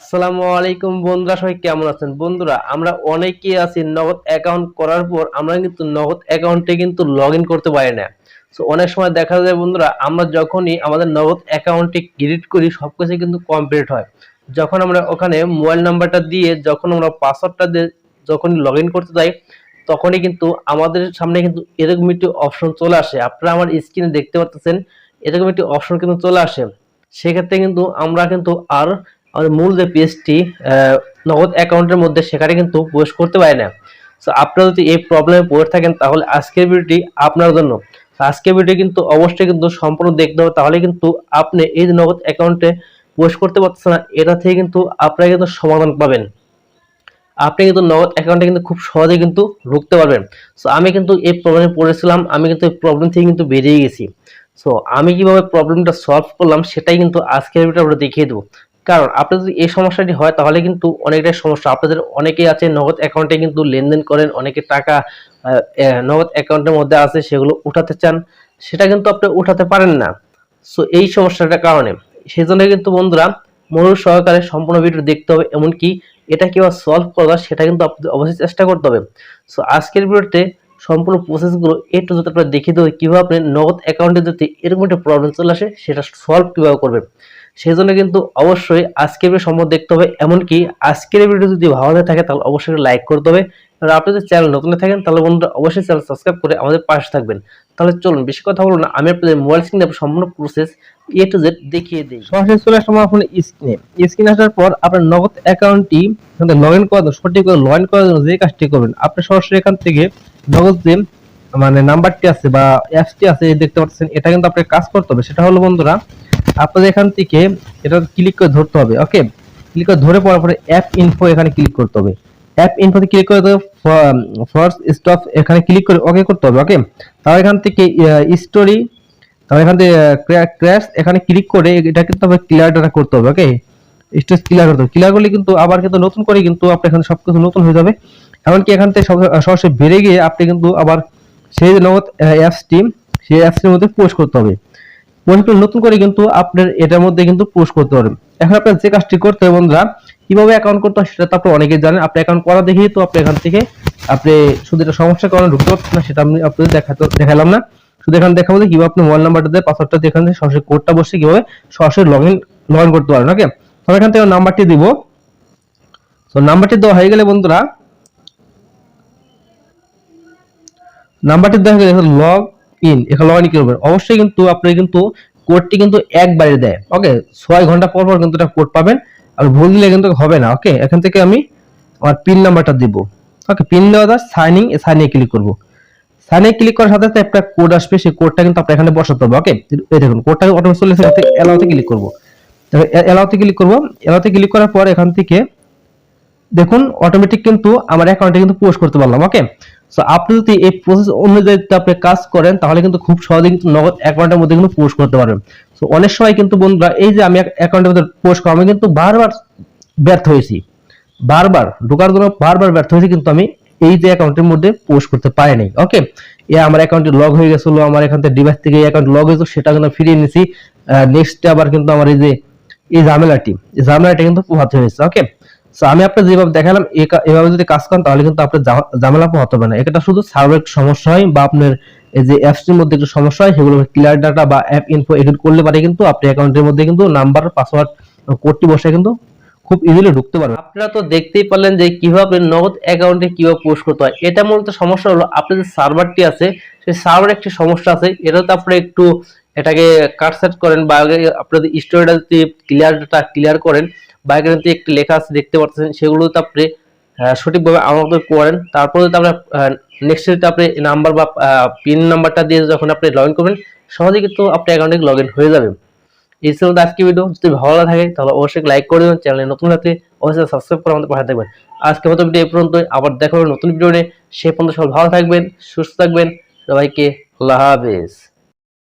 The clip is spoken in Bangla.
আসসালামু আলাইকুম বন্ধুরা, সবাই কেমন আছেন? বন্ধুরা, আমরা অনেকেই আছি নগদ অ্যাকাউন্ট করার পর আমরা কিন্তু নগদ অ্যাকাউন্টে কিন্তু লগ করতে পারি না। তো অনেক সময় দেখা যায় বন্ধুরা, আমরা যখনই আমাদের নগদ অ্যাকাউন্টে ক্রেডিট করি সব কিছু কিন্তু কমপ্লিট হয়। যখন আমরা ওখানে মোবাইল নাম্বারটা দিয়ে যখন আমরা পাসওয়ার্ডটা দিয়ে যখন লগ করতে যাই, তখনই কিন্তু আমাদের সামনে কিন্তু এরকম একটি অপশন চলে আসে। আপনারা আমার স্ক্রিনে দেখতে পাচ্ছেন এরকম একটি অপশন কিন্তু চলে আসে। সেক্ষেত্রে কিন্তু আমরা কিন্তু আর আমাদের মূল যে পেজটি নগদ অ্যাকাউন্টের মধ্যে সেখানে কিন্তু প্রবেশ করতে পারি না। সো আপনারা যদি এই প্রবলেমে পড়ে থাকেন, তাহলে আজকের ভিডিওটি আপনার জন্য। আজকের ভিডিও কিন্তু অবশ্যই কিন্তু সম্পূর্ণ দেখতে হবে, তাহলে কিন্তু আপনি এই যে নগদ অ্যাকাউন্টে প্রবেশ করতে পারছেন না, এটা থেকে কিন্তু আপনারা কিন্তু সমাধান পাবেন। আপনি কিন্তু নগদ অ্যাকাউন্টে কিন্তু খুব সহজে কিন্তু ঢুকতে পারবেন। সো আমি কিন্তু এই প্রবলেমে পড়েছিলাম, আমি কিন্তু এই প্রবলেম থেকে কিন্তু বেরিয়ে গেছি। সো আমি কীভাবে প্রবলেমটা সলভ করলাম, সেটাই কিন্তু আজকের ভিডিও আমরা দেখিয়ে দেবো। কারণ আপনার যদি এই সমস্যাটি হয়, তাহলে কিন্তু অনেকটাই সমস্যা। আপনাদের অনেকেই আছে, নগদ অ্যাকাউন্টে কিন্তু লেনদেন করেন, অনেকে টাকা নগদ অ্যাকাউন্টের মধ্যে আছে, সেগুলো উঠাতে চান। সেটা কিন্তু আপনি উঠাতে পারেন না। সো এই সমস্যাটার কারণে। সেই জন্য কিন্তু বন্ধুরা, মনোযোগ সহকারে সম্পূর্ণ ভিডিও দেখতে হবে। এমনকি এটা কীভাবে সলভ করা সেটা কিন্তু আপনাদের অবশ্যই চেষ্টা করতে হবে। সো আজকের ভিডিওতে সম্পূর্ণ প্রসেসগুলো এ টু জেড আপনারা দেখিয়ে দেবো কীভাবে আপনি নগদ অ্যাকাউন্টে যদি এরকম একটা প্রবলেম চলে আসে, সেটা সলভ কীভাবে করবেন। সেই জন্য কিন্তু অবশ্যই আজকের সম্বন্ধে দেখতে হবে। এমনকি আজকের ভিডিও যদি ভালো থাকে, তাহলে অবশ্যই লাইক করতে হবে আর আপনি যদি চ্যানেল নতুন থাকেন, তাহলে বন্ধুরা অবশ্যই চ্যানেল সাবস্ক্রাইব করে আমাদের পাশে থাকবেন। তাহলে চলুন, বেশি কথা বলুন আমি আপনাদের মোবাইল স্ক্রিনে সম্পূর্ণ প্রসেস এ টু জেড দেখিয়ে দিই। সরাসরি চলে আসলাম আপনার স্ক্রিনে স্ক্রিনে আসার পর আপনার নগদ অ্যাকাউন্টটি লগ ইন করার জন্য, সঠিক লগ ইন করার জন্য যে কাজটি করবেন, আপনি সরাসরি এখান থেকে নগদ যে মানে নাম্বারটি আছে বা অ্যাপসটি আছে দেখতে পাচ্ছেন, এটা কিন্তু আপনাকে কাজ করতে হবে। সেটা হলো, বন্ধুরা, আপনাদের এখান থেকে এটা ক্লিক করে ধরতে হবে ওকে ক্লিক করে ধরে পড়ার পরে অ্যাপ ইনফো এখানে ক্লিক করতে হবে। অ্যাপ ইনফোতে ক্লিক করে ফার্স্ট স্টপ এখানে ক্লিক করে ওকে করতে হবে ওকে তারপর এখান থেকে স্টোরি তারপর এখান থেকে ক্র্যাশ এখানে ক্লিক করে এটা কিন্তু আবার ক্লিয়ার ডাটা করতে হবে ওকে স্টেজ ক্লিয়ার করতে হবে ক্লিয়ার করলে কিন্তু আবার কিন্তু নতুন করে কিন্তু আপনার এখানে সবকিছু নতুন হয়ে যাবে। এমনকি এখান থেকে সরাসরি বেড়ে গিয়ে আপনি কিন্তু আবার সেই নগদ অ্যাপসটি সেই অ্যাপসটির মধ্যে পোস্ট করতে হবে। পোস্ট করে নতুন করে কিন্তু আপনার এটার মধ্যে কিন্তু পোস্ট করতে পারবেন। এখন আপনার যে কাজটি করতে হবে বন্ধুরা, কীভাবে অ্যাকাউন্ট করতে হয় সেটা তো আপনি অনেকেই জানেন। আপনি অ্যাকাউন্ট করা দেখেই তো আপনি এখান থেকে আপনি শুধু এটা সমস্যার কারণে ঢুকতে পারছেন না, সেটা আমি আপনাদের দেখাতে দেখালাম না। শুধু এখানে দেখাবো যে কীভাবে আপনি মোবাইল নাম্বারটা দিয়ে পাসওয়ার্ডটা দিয়ে এখান থেকে সরাসরি কোডটা বসে কীভাবে সরাসরি লগ ইন লগ ইন করতে পারেন ওকে তবে এখান থেকে নাম্বারটি দিব। তো নাম্বারটি দেওয়া হয়ে গেলে বন্ধুরা নাম্বারটি দেখা গেছে লগ ইন এখানে লগ ইন কি করবেন? অবশ্যই কিন্তু আপনি কিন্তু কোডটি কিন্তু একবারে দেয় ওকে ছয় ঘণ্টা পর পর কিন্তু এটা কোড পাবেন, আর ভুল দিলে কিন্তু হবে না ওকে এখান থেকে আমি আমার পিন নাম্বারটা দিব ওকে পিন দেওয়া যায় সাইনিং সাইনে ক্লিক করব। সাইনে ক্লিক করার সাথে সাথে একটা কোড আসবে, সেই কোডটা কিন্তু আপনি এখানে বসাতে হবে ওকে এই দেখুন কোডটা অটোমেটিক চলে এসেছে এলাওতে ক্লিক করব। এলাওতে ক্লিক করব এলাওতে ক্লিক করার পর এখান থেকে দেখুন অটোমেটিক কিন্তু আমার অ্যাকাউন্টে কিন্তু পোস্ট করতে পারলাম ওকে সো আপনি যদি এই প্রসেস অনুযায়ী যদি আপনি কাজ করেন, তাহলে কিন্তু খুব সহজে কিন্তু নগদ অ্যাকাউন্টের মধ্যে কিন্তু পোস্ট করতে পারবেন। সো অনেক সময় কিন্তু বন্ধুরা, এই যে আমি অ্যাকাউন্টের মধ্যে পোস্ট করা আমি কিন্তু বারবার ব্যর্থ হয়েছি। বারবার, ঢোকার জন্য বারবার ব্যর্থ হয়েছি, কিন্তু আমি এই যে অ্যাকাউন্টের মধ্যে পোস্ট করতে পারি নাই ওকে এ আমার অ্যাকাউন্টে লগ হয়ে গেছিল, আমার এখান থেকে ডিভাইস থেকে অ্যাকাউন্ট লগ হয়েছিল, সেটা কিন্তু ফিরিয়ে নিয়েছি নেক্সট আবার কিন্তু আমার এই যে, এই ঝামেলাটি, এই ঝামেলাটা কিন্তু পোহাতে হয়েছে। ওকে সো আমি আপনার যেভাবে দেখালাম এভাবে যদি কাজ করেন, তাহলে কিন্তু আপনার ঝামেলা পোহাতে হবে না। এটা শুধু সার্ভার সমস্যা হয় বা আপনার এই যে অ্যাপসটির মধ্যে একটু সমস্যা হয়, সেগুলো ক্লিয়ার ডাটা বা অ্যাপ ইনফো এডিট করলে পারে কিন্তু আপনি অ্যাকাউন্টের মধ্যে কিন্তু নাম্বার পাসওয়ার্ড কোডটি বসে কিন্তু খুব ইজিলি ঢুকতে পারবেন আপনারা তো দেখতেই পারলেন যে কীভাবে নগদ অ্যাকাউন্টে কীভাবে পোস্ট করতে হয়। এটা মূলত সমস্যা হলো, আপনার যে সার্ভারটি আছে, সেই সার্ভার একটি সমস্যা আছে। এটা তো আপনি একটু এটাকে কাট সেট করেন বা আপনাদের স্টোরিটা যদি ক্লিয়ার ডাটা ক্লিয়ার করেন বা এখানে একটি লেখা আছে, দেখতে পাচ্ছেন সেগুলো তো আপনি সঠিকভাবে আমাদের করেন। তারপরে যদি আপনার নেক্সট যদি আপনি নাম্বার বা পিন নাম্বারটা দিয়ে যখন আপনি লগ ইন করবেন সহজেই কিন্তু আপনার অ্যাকাউন্টে লগ ইন হয়ে যাবে। এই ছিল আজকে ভিডিও যদি ভালো লাগে তাহলে অবশ্যই লাইক করে দেবেন। চ্যানেলে নতুন থাকলে অবশ্যই সাবস্ক্রাইব করে আমাদের পাশে থাকবেন। আজকে মতো ভিডিও এই পর্যন্ত আবার দেখা হবে নতুন ভিডিও নিয়ে। সে পর্যন্ত সব ভালো থাকবেন, সুস্থ থাকবেন। সবাইকে আল্লাহ হাফেজ।